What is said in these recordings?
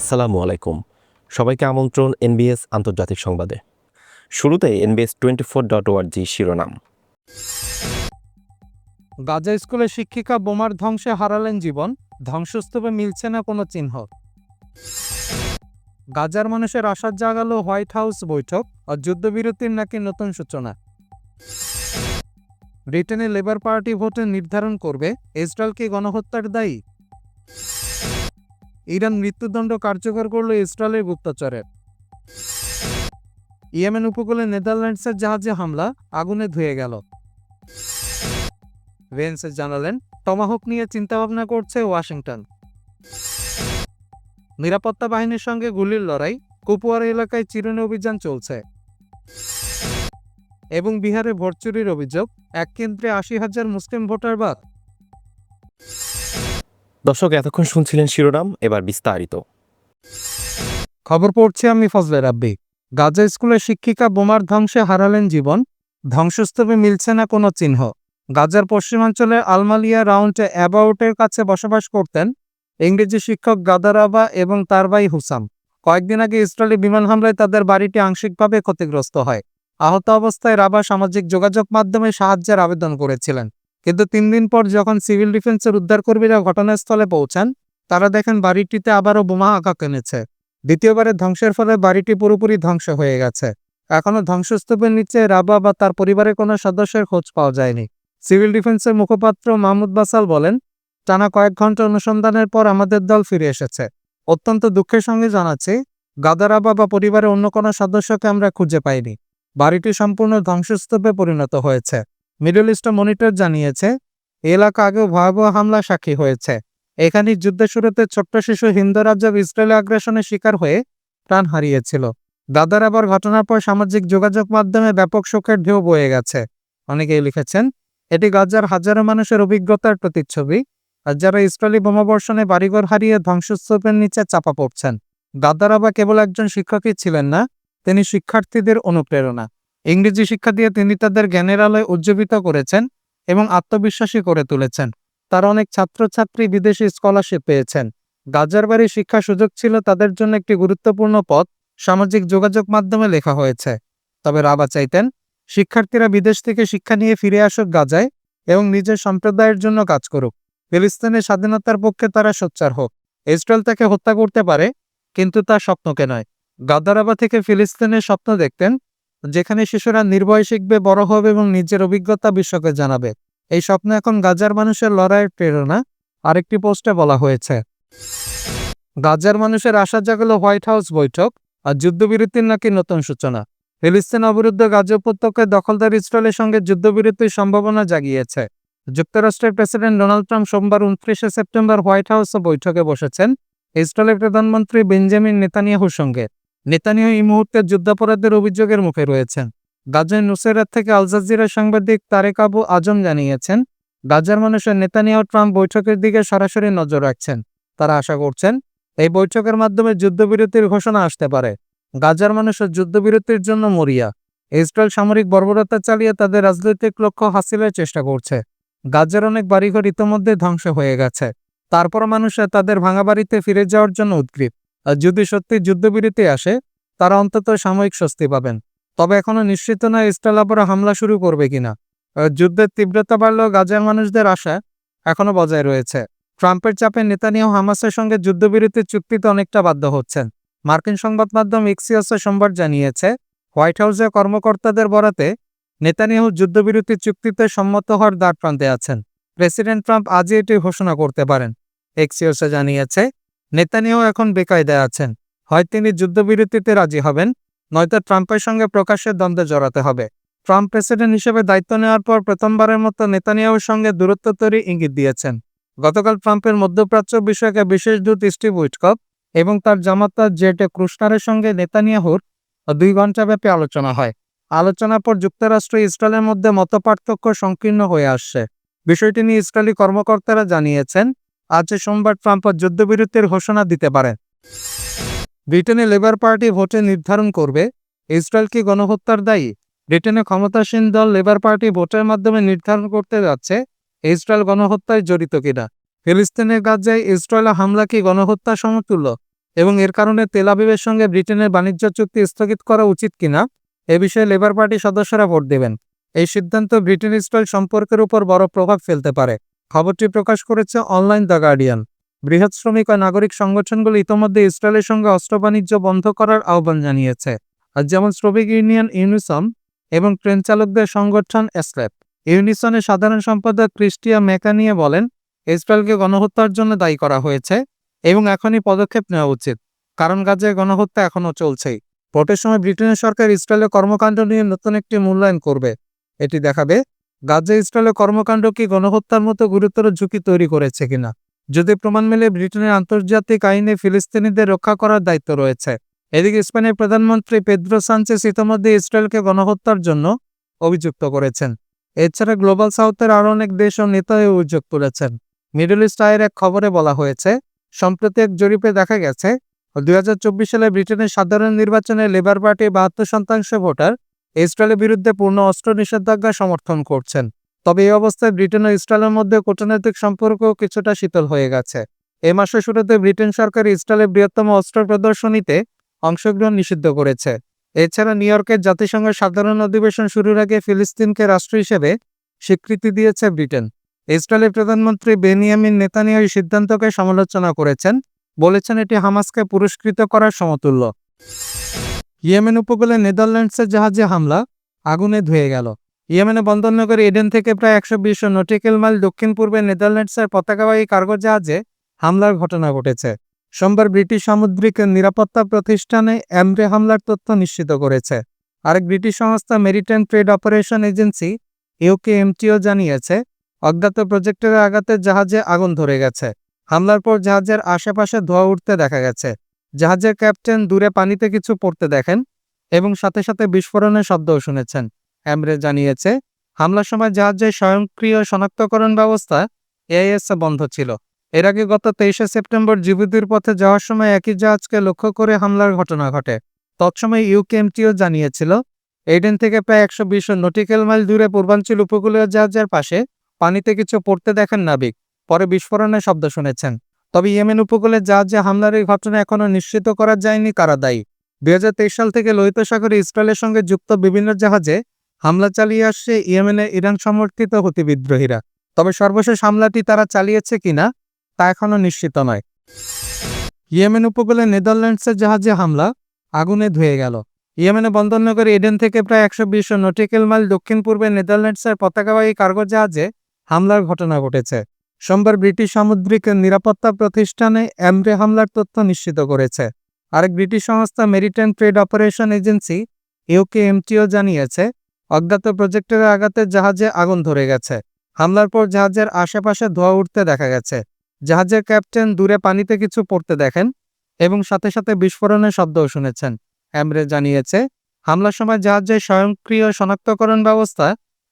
আসসালামু আলাইকুম। সবাইকে আমন্ত্রণ এনবিএস আন্তর্জাতিক সংবাদে। শুরুতে এনবিএস টোয়েন্টি ফোর ডট ওয়ার্জি শিরোনাম। গাজা স্কুলে শিক্ষিকা বোমার ধ্বংসে হারালেন জীবন, ধ্বংসস্তূপে মিলছে না কোনো চিহ্ন। গাজার মানুষের আশার জাগালো হোয়াইট হাউস বৈঠক আর যুদ্ধবিরতির নাকি নতুন সূচনা। ব্রিটেনে লেবার পার্টি ভোটে নির্ধারণ করবে, ইসরায়েল কি গণহত্যার দায়ী? ইরান মৃত্যুদণ্ড কার্যকর করল ইসরায়েলের গুপ্তচরের ইয়েমেন উপকূলে নেদারল্যান্ডসের জাহাজে হামলা আগুনে ধুয়ে গেল। ভেন্সে জানালেন, টমাহক নিয়ে চিন্তাভাবনা করছে ওয়াশিংটন। নিরাপত্তা বাহিনীর সঙ্গে গুলির লড়াই কুপুয়ারা এলাকায় চিরুনি অভিযান চলছে। এবং বিহারে ভোট চুরির অভিযোগ এক কেন্দ্রে আশি হাজার মুসলিম ভোটার বাদ। দর্শক, এতক্ষণ শুনছিলেন শিরোনাম, এবার বিস্তারিত। খবর পড়ছি আমি ফজলে রাব্বি। গাজা স্কুলের শিক্ষিকা বোমার ধ্বংসে হারালেন জীবন, ধ্বংসস্তূপে মিলছে না কোনো চিহ্ন। গাজার পশ্চিমাঞ্চলের আলমালিয়া রাউন্ডে অ্যাবাউটের কাছে বসবাস করতেন ইংরেজি শিক্ষক গাদারাবা এবং তার ভাই হুসাম। কয়েকদিন আগে ইসরায়েলি বিমান হামলায় তাদের বাড়িটি আংশিকভাবে ক্ষতিগ্রস্ত হয়। আহত অবস্থায় রাবা সামাজিক যোগাযোগ মাধ্যমে সাহায্যের আবেদন করেছিলেন। কিন্তু তিন দিন পর যখন সিভিল ডিফেন্সের উদ্ধারকর্মীরা ঘটনাস্থলে পৌঁছান, তারা দেখেন বাড়িটিতে আবারও বোমা আঘাত কেনেছে দ্বিতীয়বারের ধ্বংসের ফলে বাড়িটি পুরোপুরি ধ্বংস হয়ে গেছে। এখনও ধ্বংসস্তূপের নিচে রাবা বা তার পরিবারের কোনো সদস্যের খোঁজ পাওয়া যায়নি। সিভিল ডিফেন্সের মুখপাত্র মাহমুদ বাসাল বলেন, টানা কয়েক ঘণ্টা অনুসন্ধানের পর আমাদের দল ফিরে এসেছে। অত্যন্ত দুঃখের সঙ্গে জানাচ্ছি গাদারাবা বা পরিবারের অন্য কোনো সদস্যকে আমরা খুঁজে পাইনি। বাড়িটি সম্পূর্ণ ধ্বংসস্তূপে পরিণত হয়েছে। মিডল ইস্ট মনিটর জানিয়েছে, এলাকা আগেও ভয়াবহ হামলা সাক্ষী হয়েছে। এখানে যুদ্ধের শুরুতে ছোট্ট শিশু হিন্দু রাজ্য ইসরায়েলি আগ্রাসনের শিকার হয়ে প্রাণ হারিয়েছিল। দাদার আবার ঘটনার পর সামাজিক যোগাযোগ মাধ্যমে ব্যাপক শোকের ঢেউ বয়ে গেছে। অনেকেই লিখেছেন, এটি গাজার হাজারো মানুষের অভিজ্ঞতার প্রতিচ্ছবি, আর যারা ইসরায়েলি বোমাবর্ষণে বাড়িঘর হারিয়ে ধ্বংসস্তূপের নিচে চাপা পড়ছেন। দাদারাবা কেবল একজন শিক্ষকই ছিলেন না, তিনি শিক্ষার্থীদের অনুপ্রেরণা। ইংরেজি শিক্ষা দিয়ে তিনি তাদের জ্ঞানের আলোয় উজ্জীবিত করেছেন এবং আত্মবিশ্বাসী করে তুলেছেন। তার অনেক ছাত্রছাত্রী বিদেশি স্কলারশিপ পেয়েছেন। গাজার বাড়ি শিক্ষা সুযোগ ছিল তাদের জন্য একটি গুরুত্বপূর্ণ পথ সামাজিক যোগাযোগ মাধ্যমে লেখা হয়েছে। তবে রাবা চাইতেন, শিক্ষার্থীরা বিদেশ থেকে শিক্ষা নিয়ে ফিরে আসুক গাজায় এবং নিজের সম্প্রদায়ের জন্য কাজ করুক। ফিলিস্তিনের স্বাধীনতার পক্ষে তারা সোচ্চার হোক। ইসরায়েল তাকে হত্যা করতে পারে, কিন্তু তার স্বপ্নকে নয়। গাদারাবা থেকে ফিলিস্তিনের স্বপ্ন দেখতেন যেখানে শিশুরা নির্ভয় শিখবে, বড় হবে এবং নিজের অভিজ্ঞতা বিশ্বকে জানাবে। এই স্বপ্ন এখন গাজার মানুষের লড়াইয়ের প্রেরণা, আরেকটি পোস্টে বলা হয়েছে। গাজার মানুষের আশা জাগালো হোয়াইট হাউস বৈঠক আর যুদ্ধবিরতির নাকি নতুন সূচনা। ফিলিস্তিন অবরুদ্ধ গাজা উপত্যকায় দখলদার ইসরায়েলের সঙ্গে যুদ্ধবিরতির সম্ভাবনা জাগিয়েছে। যুক্তরাষ্ট্রের প্রেসিডেন্ট ডোনাল্ড ট্রাম্প সোমবার উনত্রিশে সেপ্টেম্বর হোয়াইট হাউসে বৈঠকে বসেছেন ইসরায়েলের প্রধানমন্ত্রী বেঞ্জামিন নেতানিয়াহুর সঙ্গে। নেতানিয়াহু এই মুহূর্তে যুদ্ধাপরাধের অভিযোগের মুখে রয়েছেন। গাজার নুসেরাত থেকে আল জাজিরা সাংবাদিক তারেক আবু আজম জানিয়েছেন, গাজার মানুষের নেতানিয়া ট্রাম্প বৈঠকের দিকে সরাসরি নজর রাখছেন। তারা আশা করছেন, এই বৈঠকের মাধ্যমে যুদ্ধবিরতির ঘোষণা আসতে পারে। গাজার মানুষের যুদ্ধবিরতির জন্য মরিয়া। ইসরায়েল সামরিক বর্বরতা চালিয়ে তাদের রাজনৈতিক লক্ষ্য হাসিলের চেষ্টা করছে। গাজার অনেক বাড়িঘর ইতোমধ্যে ধ্বংস হয়ে গেছে। তারপর মানুষরা তাদের ভাঙা বাড়িতে ফিরে যাওয়ার জন্য উদ্গ্রীব। যদি সত্যি যুদ্ধবিরতি আসে, তারা অন্তত সাময়িক স্বস্তি পাবেন। তবে এখনও নিশ্চিত নয় ইসরায়েল আবার হামলা শুরু করবে কিনা। যুদ্ধের তীব্রতা বাড়লেও গাজার মানুষদের আশা এখনও বজায় রয়েছে। ট্রাম্পের চাপে নেতানিয়াহু হামাসের সঙ্গে যুদ্ধবিরতির চুক্তিতে অনেকটা বাধ্য হচ্ছেন। মার্কিন সংবাদ মাধ্যম এক্সিয়াসে সোমবার জানিয়েছে, হোয়াইট হাউসের কর্মকর্তাদের বরাতে নেতানিয়াহু যুদ্ধবিরতি চুক্তিতে সম্মত হওয়ার দ্বার প্রান্তে আছেন। প্রেসিডেন্ট ট্রাম্প আজই এটি ঘোষণা করতে পারেন। এক্সিওসে জানিয়েছে নেতানিয়াহু এখন বেকায়দায় আছেন। হয় তিনি যুদ্ধবিরতিতে রাজি হবেন, নয়তো ট্রাম্পের সঙ্গে প্রকাশ্যে দ্বন্দ্বে জড়াতে হবে। ট্রাম্প প্রেসিডেন্ট হিসেবে দায়িত্ব নেওয়ার পর প্রথমবারের মতো নেতানিয়াহুর সঙ্গে দূরত্ব তৈরি ইঙ্গিত দিয়েছেন। গতকাল ট্রাম্পের মধ্যপ্রাচ্য বিষয়কে বিশেষ দূত স্টিভ উইটকপ এবং তার জামাতা জেটে ক্রুশনারের সঙ্গে নেতানিয়াহুর দুই ঘণ্টাব্যাপী আলোচনা হয়। আলোচনার পর যুক্তরাষ্ট্র ইসরায়েলের মধ্যে মতপার্থক্য সংকীর্ণ হয়ে আসছে। বিষয়টি নিয়ে ইসরায়েলি কর্মকর্তারা জানিয়েছেন আজ সোমবার ট্রাম্প যুদ্ধবিরতির ঘোষণা দিতে পারে ব্রিটেনে লেবার পার্টি ভোটে নির্ধারণ করবে। ইসরায়েল কি গণহত্যার দায়ী? ব্রিটেনে ক্ষমতাসীন দল লেবার পার্টি ভোটের মাধ্যমে নির্ধারণ করতে যাচ্ছে। ইসরায়েল গণহত্যায় জড়িত কিনা? ফিলিস্তিনের গাজায় ইসরায়েল হামলা কি গণহত্যা সমতুল্য? এবং এর কারণে তেল আবিবের সঙ্গে ব্রিটেনের বাণিজ্য চুক্তি স্থগিত করা উচিত কিনা? এ বিষয়ে লেবার পার্টি সদস্যরা ভোট দেবেন। এই সিদ্ধান্ত ব্রিটেন ইসরায়েল সম্পর্কের উপর বড় প্রভাব ফেলতে পারে। খবরটি প্রকাশ করেছে অনলাইন দ্য গার্ডিয়ান। বৃহৎ শ্রমিক ও নাগরিক সংগঠনগুলো ইতোমধ্যে ইসরায়েলের সঙ্গে অস্ত্র বাণিজ্য বন্ধ করার আহ্বান জানিয়েছে। আর যেমন শ্রমিক ইউনিয়ন ইউনিসন এবং ট্রেন চালকদের সংগঠন এসলেপ ইউনিসনের সাধারণ সম্পাদক ক্রিস্টিয়া মেকানিয়ে বলেন, ইসরায়েলকে গণহত্যার জন্য দায়ী করা হয়েছে এবং এখনই পদক্ষেপ নেওয়া উচিত। কারণ গাজায় গণহত্যা এখনও চলছেই। ভোটের সময় ব্রিটেনের সরকার ইসরায়েলের কর্মকাণ্ড নিয়ে নতুন একটি মূল্যায়ন করবে। এটি দেখাবে গাজা ইসরায়েলের কর্মকাণ্ড কি গণহত্যার মতো গুরুতর ঝুঁকি তৈরি করেছে কিনা? যদি প্রমাণ মেলে, ব্রিটেনের আন্তর্জাতিক আইনে ফিলিস্তিনিদের রক্ষা করার দায়িত্ব রয়েছে। এদিকে স্পেনের প্রধানমন্ত্রী পেদ্রো সানচেস ইতিমধ্যে ইসরায়েলকে গণহত্যার জন্য অভিযুক্ত করেছেন। এছাড়া গ্লোবাল সাউথের আরও অনেক দেশ ও নেতা অভিযোগ তুলেছেন। মিডল ইস্ট আয়ের এক খবরে বলা হয়েছে, সম্প্রতি এক জরিপে দেখা গেছে, দুই হাজার চব্বিশ সালে ব্রিটেনের সাধারণ নির্বাচনে লেবার পার্টি বাহাত্তর শতাংশ ভোটার ইসরায়েলের বিরুদ্ধে পূর্ণ অস্ত্র নিষেধাজ্ঞা সমর্থন করছেন। তবে এই অবস্থায় ব্রিটেন ও ইসরায়েলের মধ্যে কূটনৈতিক সম্পর্ক কিছুটা শীতল হয়ে গেছে। এ মাসের শুরুতে ব্রিটেন সরকার ইসরায়েলের বৃহত্তম অস্ত্র প্রদর্শনীতে অংশগ্রহণ নিষিদ্ধ করেছে। এছাড়া নিউ ইয়র্কের জাতিসংঘের সাধারণ অধিবেশন শুরুর আগে ফিলিস্তিনকে রাষ্ট্র হিসেবে স্বীকৃতি দিয়েছে ব্রিটেন। ইসরায়েলের প্রধানমন্ত্রী বেনিয়ামিন নেতানিয়াহু এই সিদ্ধান্তকে সমালোচনা করেছেন, বলেছেন এটি হামাসকে পুরস্কৃত করার সমতুল্য। ইয়েমেন উপকূলে নেদারল্যান্ডসের জাহাজে হামলা, আগুনে ধুয়ে গেল। ইয়েমেনে বন্দরনগর এডেন থেকে প্রায় একশো বিশ নটিক্যাল মাইল দক্ষিণ পূর্বে নেদারল্যান্ডসের পতাকাবাহী কার্গো জাহাজে হামলার ঘটনা ঘটেছে। সোমবার ব্রিটিশ সামুদ্রিক নিরাপত্তা প্রতিষ্ঠানে অ্যামরে হামলার তথ্য নিশ্চিত করেছে। আরেক ব্রিটিশ সংস্থা maritime trade operation agency UK MTO জানিয়েছে, অজ্ঞাত প্রজেক্টরের আঘাতে জাহাজে আগুন ধরে গেছে। হামলার পর জাহাজের আশেপাশে ধোঁয়া উঠতে দেখা গেছে। জাহাজের ক্যাপ্টেন দূরে পানিতে কিছু পড়তে দেখেন এবং সাথে সাথে বিস্ফোরণের শব্দও শুনেছেন। অ্যামরে জানিয়েছে, হামলার সময় জাহাজের স্বয়ংক্রিয় শনাক্তকরণ ব্যবস্থা এআইএসএ বন্ধ ছিল। এর আগে গত তেইশে সেপ্টেম্বর জিবুতির পথে যাওয়ার সময় একই জাহাজকে লক্ষ্য করে হামলার ঘটনা ঘটে। তৎসময় ইউকেএমটিও জানিয়েছিল এডেন থেকে প্রায় একশো বিশ নটিক্যাল মাইল দূরে পূর্বাঞ্চল উপকূলীয় জাহাজের পাশে পানিতে কিছু পড়তে দেখেন নাবিক। পরে বিস্ফোরণের শব্দ শুনেছেন। তবে ইয়েমেন উপকূলে জাহাজে হামলার এই ঘটনা এখনও নিশ্চিত করা যায়নি, কারা দায়ী? দুই হাজার তেইশ সাল থেকে লোহিত সাগরে ইসরায়েলের সঙ্গে যুক্ত বিভিন্ন জাহাজে হামলা চালিয়ে আসছে ইয়েমেনের ইরান সমর্থিত হুতি বিদ্রোহীরা। তবে সর্বশেষ হামলাটি তারা চালিয়েছে কিনা, তা এখনও নিশ্চিত নয়। ইয়েমেন উপকূলে নেদারল্যান্ডসের জাহাজে হামলা আগুনে ধুয়ে গেল। ইয়েমেনে বন্দরনগর এডেন থেকে প্রায় একশো বিশ নটিক্যাল মাইল দক্ষিণ পূর্বে নেদারল্যান্ডসের পতাকাবাহী কার্গো জাহাজে হামলার ঘটনা ঘটেছে। সোমবার ব্রিটিশ সামুদ্রিক নিরাপত্তা প্রতিষ্ঠানে অ্যামরে হামলার তথ্য নিশ্চিত করেছে। আরেক ব্রিটিশ সংস্থা maritime trade operation agency UK MTO জানিয়েছে, অজ্ঞাত প্রজেক্টরের আঘাতে জাহাজে আগুন ধরে গেছে। হামলার পর জাহাজের আশেপাশে ধোঁয়া উঠতে দেখা গেছে। জাহাজের ক্যাপ্টেন দূরে পানিতে কিছু পড়তে দেখেন এবং সাথে সাথে বিস্ফোরণের শব্দও শুনেছেন। অ্যামরে জানিয়েছে, হামলার সময় জাহাজের স্বয়ংক্রিয় শনাক্তকরণ ব্যবস্থা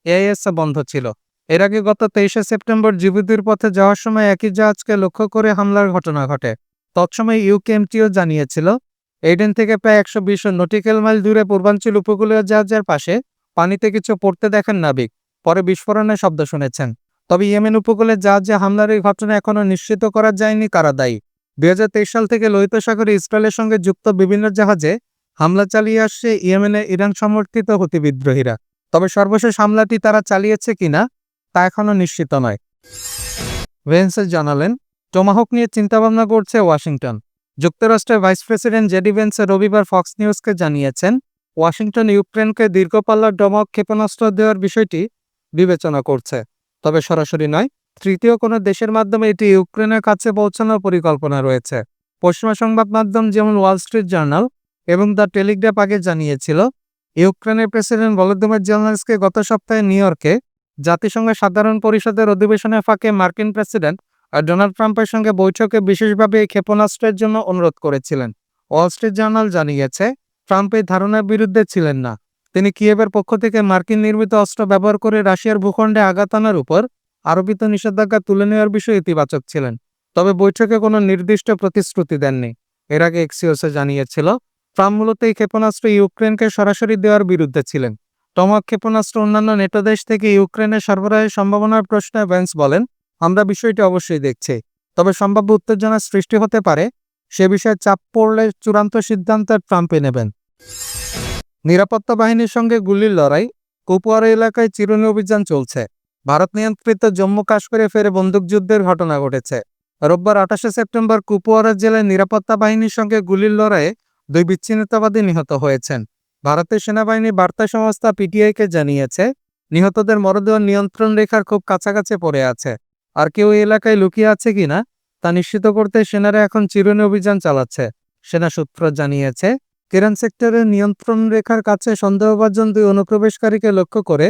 এআইএস বন্ধ ছিল। এর আগে গত তেইশে সেপ্টেম্বর জিবুতির পথে যাওয়ার সময় একই জাহাজকে লক্ষ্য করে হামলার ঘটনা ঘটে। তৎসময় ইউকেএমটিও জানিয়েছিল এডেন থেকে প্রায় একশো বিশ নটিক্যাল মাইল দূরে পূর্বাঞ্চল উপকূলীয় জাহাজের পাশে পানিতে কিছু পড়তে দেখেন নাবিক। পরে বিস্ফোরণের শব্দ শুনেছেন। তবে ইয়েমেন উপকূলে জাহাজে হামলার এই ঘটনা এখনও নিশ্চিত করা যায়নি কারা দায়ী। দুই সাল থেকে লোহিত সাগরে ইসরায়েলের সঙ্গে যুক্ত বিভিন্ন জাহাজে হামলা চালিয়ে আসছে ইয়েমেনের ইরান সমর্থিত হুতি বিদ্রোহীরা। তবে সর্বশেষ হামলাটি তারা চালিয়েছে কিনা তা এখনও নিশ্চিত নয়। ভেন্সে জানালেন, টোমাহক নিয়ে চিন্তাভাবনা করছে ওয়াশিংটন। যুক্তরাষ্ট্রের ভাইস প্রেসিডেন্ট জেডি ভেন্সে রবিবার ফক্স নিউজকে জানিয়েছেন, ওয়াশিংটন ইউক্রেনকে দীর্ঘপাল্লার ডমক ক্ষেপণাস্ত্র দেওয়ার বিষয়টি বিবেচনা করছে। তবে সরাসরি নয়, তৃতীয় কোনো দেশের মাধ্যমে এটি ইউক্রেনের কাছে পৌঁছানোর পরিকল্পনা রয়েছে। পশ্চিমা সংবাদ মাধ্যম যেমন ওয়াল স্ট্রিট জার্নাল এবং দ্য টেলিগ্রাফ আগে জানিয়েছিল, ইউক্রেনের প্রেসিডেন্ট ভলোদিমির জেলনাসকে গত সপ্তাহে নিউ ইয়র্কে জাতিসংঘের সাধারণ পরিষদের অধিবেশনের ফাঁকে মার্কিন প্রেসিডেন্ট ডোনাল্ড ট্রাম্পের সঙ্গে বৈঠকে বিশেষভাবে এই ক্ষেপণাস্ত্রের জন্য অনুরোধ করেছিলেন। ওয়াল স্ট্রিট জার্নাল জানিয়েছে, ট্রাম্প এই ধারণার বিরুদ্ধে ছিলেন না। তিনি কিয়েভের পক্ষ থেকে মার্কিন নির্মিত অস্ত্র ব্যবহার করে রাশিয়ার ভূখণ্ডে আঘাত আনার উপর আরোপিত নিষেধাজ্ঞা তুলে নেওয়ার বিষয়ে ইতিবাচক ছিলেন। তবে বৈঠকে কোনো নির্দিষ্ট প্রতিশ্রুতি দেননি। এর আগে এক্সিওসে জানিয়েছিল, ট্রাম্প মূলত এই ক্ষেপণাস্ত্র ইউক্রেনকে সরাসরি দেওয়ার বিরুদ্ধে ছিলেন। টমাক ক্ষেপণাস্ত্র অন্যান্য নেটো দেশ থেকে ইউক্রেনের সরবরাহের সম্ভাবনার প্রশ্নে ভ্যান্স বলেন, আমরা বিষয়টি অবশ্যই দেখছি। তবে সম্ভাব্য উত্তেজনা সৃষ্টি হতে পারে, সে বিষয়ে চাপ পড়লে চূড়ান্ত সিদ্ধান্ত ট্রাম্পে নেবেন। নিরাপত্তা বাহিনীর সঙ্গে গুলির লড়াই, কুপওয়ারা এলাকায় চিরুনি অভিযান চলছে। ভারত নিয়ন্ত্রিত জম্মু কাশ্মীরে ফেরে বন্দুকযুদ্ধের ঘটনা ঘটেছে। রোববার আঠাশে সেপ্টেম্বর কুপওয়ারা জেলায় নিরাপত্তা বাহিনীর সঙ্গে গুলির লড়াইয়ে দুই বিচ্ছিন্নতাবাদী নিহত হয়েছেন। ভারতের সেনাবাহিনী বার্তা সংস্থা পিটিআইকে জানিয়েছে, নিহতদের মরদেহ নিয়ন্ত্রণ রেখার খুব কাছাকাছি পড়ে আছে। আর কেউ এলাকায় লুকিয়ে আছে কিনা তা নিশ্চিত করতে সেনারা এখন চিরুনি অভিযান চালাচ্ছে। সেনা সূত্র জানিয়েছে, কেরান সেক্টরের নিয়ন্ত্রণ রেখার কাছে সন্দেহভাজন দুই অনুপ্রবেশকারীকে লক্ষ্য করে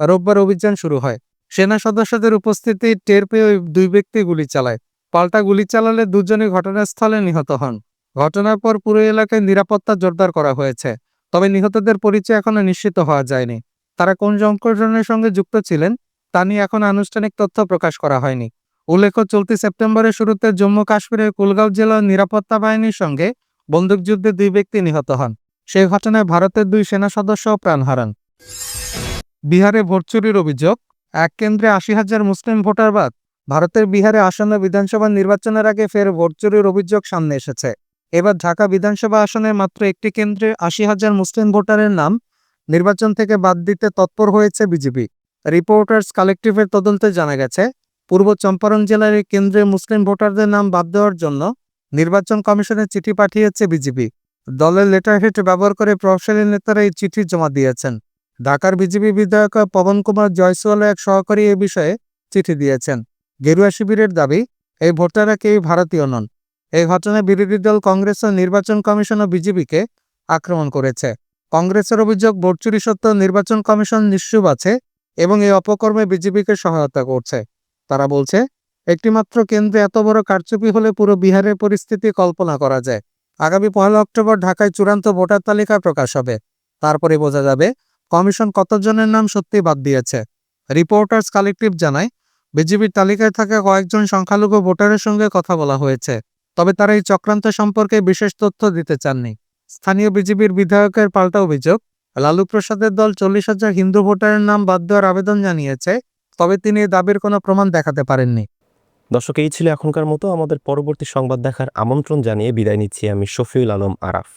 রোববার অভিযান শুরু হয়। সেনা সদস্যদের উপস্থিতি টের পেয়ে দুই ব্যক্তি গুলি চালায়। পাল্টা গুলি চালালে দুজনই ঘটনাস্থলে নিহত হন। ঘটনার পর পুরো এলাকায় নিরাপত্তা জোরদার করা হয়েছে। তবে নিহতদের পরিচয় এখনও নিশ্চিত হওয়া যায়নি। তারা কোন সংগঠনের সঙ্গে যুক্ত ছিলেন, তা নিয়ে এখন আনুষ্ঠানিক তথ্য প্রকাশ করা হয়নি। উল্লেখ্য, চলতি সেপ্টেম্বরের শুরুতে জম্মু কাশ্মীরের কুলগাঁও জেলার নিরাপত্তা বাহিনীর সঙ্গে বন্দুকযুদ্ধে দুই ব্যক্তি নিহত হন। সেই ঘটনায় ভারতের দুই সেনা সদস্য প্রাণ হারান। বিহারে ভোট চুরির অভিযোগ, এক কেন্দ্রে আশি হাজার মুসলিম ভোটার বাদ ভারতের বিহারে আসন্ন বিধানসভা নির্বাচনের আগে ফের ভোট চুরির অভিযোগ সামনে এসেছে। এবার ঢাকা বিধানসভা আসনের মাত্র একটি কেন্দ্রে আশি হাজার মুসলিম ভোটারের নাম নির্বাচন থেকে বাদ দিতে তৎপর হয়েছে বিজেপি। রিপোর্টার্স কালেকটিভের তদন্তে জানা গেছে, পূর্ব চম্পারণ জেলার এই কেন্দ্রে মুসলিম ভোটারদের নাম বাদ দেওয়ার জন্য নির্বাচন কমিশনে চিঠি পাঠিয়েছে বিজেপি। দলের লেটার হেড ব্যবহার করে প্রভাবশালী নেতারা এই চিঠি জমা দিয়েছেন। ঢাকার বিজেপি বিধায়ক পবন কুমার জয়সওয়াল এক সহকারী এ বিষয়ে চিঠি দিয়েছেন। গেরুয়া শিবিরের দাবি, এই ভোটাররা কেউই ভারতীয় নন। এই ঘটনায় বিরোধী দল কংগ্রেস ও নির্বাচন কমিশন ও বিজেপিকে আক্রমণ করেছে। কংগ্রেসের অভিযোগ ভোট চুরি সত্ত্বেও নির্বাচন কমিশন নিশ্চুপ আছে এবং এই অপকর্মে বিজেপিকে সহায়তা করছে। তারা বলছে, একটিমাত্র কেন্দ্রে এত বড় কারচুপি হলে পুরো বিহারের পরিস্থিতি কল্পনা করা যায়। আগামী পহেলা অক্টোবর ঢাকায় চূড়ান্ত ভোটার তালিকা প্রকাশ হবে। তারপরে বোঝা যাবে কমিশন কতজনের নাম সত্যি বাদ দিয়েছে। রিপোর্টার্স কালেকটিভ জানায়, বিজেপির তালিকায় থাকা কয়েকজন সংখ্যালঘু ভোটারের সঙ্গে কথা বলা হয়েছে। তবে তারা এই চক্রান্ত সম্পর্কে বিশেষ তথ্য দিতে চাননি। স্থানীয় বিজেপির বিধায়কের পাল্টা অভিযোগ, লালু প্রসাদের দল চল্লিশ হাজার হিন্দু ভোটারের নাম বাদ দেওয়ার আবেদন জানিয়েছে, তবে তিনি দাবির কোনো প্রমাণ দেখাতে পারেননি। দর্শক, এই ছিল এখনকার মতো। আমাদের পরবর্তী সংবাদ দেখার আমন্ত্রণ জানিয়ে বিদায় নিচ্ছি আমি শফিউল আলম আরাফ।